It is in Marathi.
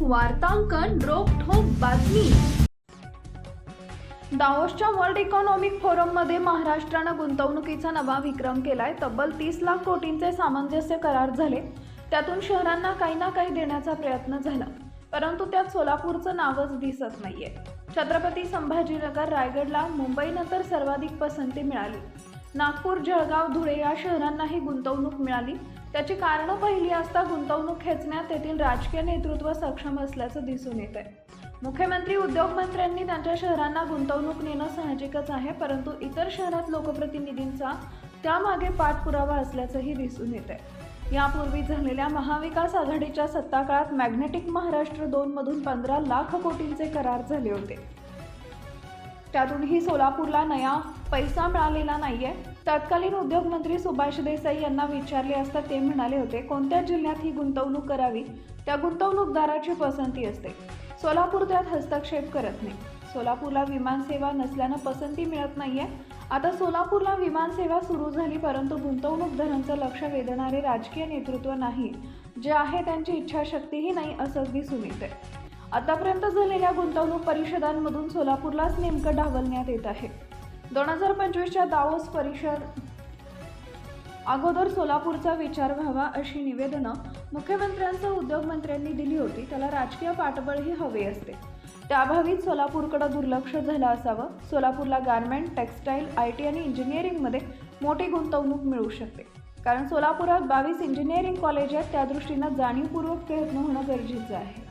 वार्तांकन रोखोक बातमी. दावोसच्या वर्ल्ड इकॉनॉमिक फोरममध्ये महाराष्ट्रानं गुंतवणुकीचा नवा विक्रम केलाय. तब्बल तीस लाख कोटींचे सामंजस्य करार झाले. त्यातून शहरांना काही ना काही देण्याचा प्रयत्न झाला. परंतु त्यात सोलापूरचं नावच दिसत नाहीये. छत्रपती संभाजीनगर रायगडला मुंबईनंतर सर्वाधिक पसंती मिळाली. नागपूर जळगाव धुळे या शहरांनाही गुंतवणूक मिळाली. त्याची कारणं पहिली असता गुंतवणूक खेचण्यात तेथील राजकीय नेतृत्व सक्षम असल्याचं दिसून येत आहे मुख्यमंत्री उद्योगमंत्र्यांनी त्यांच्या शहरांना गुंतवणूक नेणं साहजिकच आहे परंतु इतर शहरात लोकप्रतिनिधींचा त्यामागे पाठपुरावा असल्याचंही दिसून येत आहे यापूर्वी झालेल्या महाविकास आघाडीच्या सत्ताकाळात मॅग्नेटिक महाराष्ट्र दोनमधून पंधरा लाख कोटींचे करार झाले होते. त्यातूनही सोलापूरला नया पैसा मिळालेला नाही आहे तत्कालीन उद्योगमंत्री सुभाष देसाई यांना विचारले असता ते म्हणाले होते कोणत्या जिल्ह्यात ही गुंतवणूक करावी? त्या गुंतवणूकदाराची पसंती असते. सोलापूर त्यात हस्तक्षेप करत नाही. सोलापूरला विमानसेवा नसल्यानं पसंती मिळत नाहीये. आता सोलापूरला विमानसेवा सुरू झाली परंतु गुंतवणूकदारांचं लक्ष वेधणारे राजकीय नेतृत्व नाही. जे आहे त्यांची इच्छाशक्तीही नाही असंच दिसून येते आतापर्यंत झालेल्या गुंतवणूक परिषदांमधून सोलापूरलाच नेमकं ढावलण्यात येत आहे. दोन हजार पंचवीसच्या दावोस परिषद अगोदर सोलापूरचा विचार व्हावा अशी निवेदनं मुख्यमंत्र्यांसह उद्योगमंत्र्यांनी दिली होती. त्याला राजकीय पाठबळही हवे असते. त्याभावीत सोलापूरकडं दुर्लक्ष झालं असावं. सोलापूरला गारमेंट टेक्स्टाईल आय टी आणि इंजिनिअरिंगमध्ये मोठी गुंतवणूक मिळू शकते. कारण सोलापुरात बावीस इंजिनिअरिंग कॉलेज आहेत. त्या दृष्टीनं जाणीवपूर्वक प्रयत्न होणं गरजेचं आहे.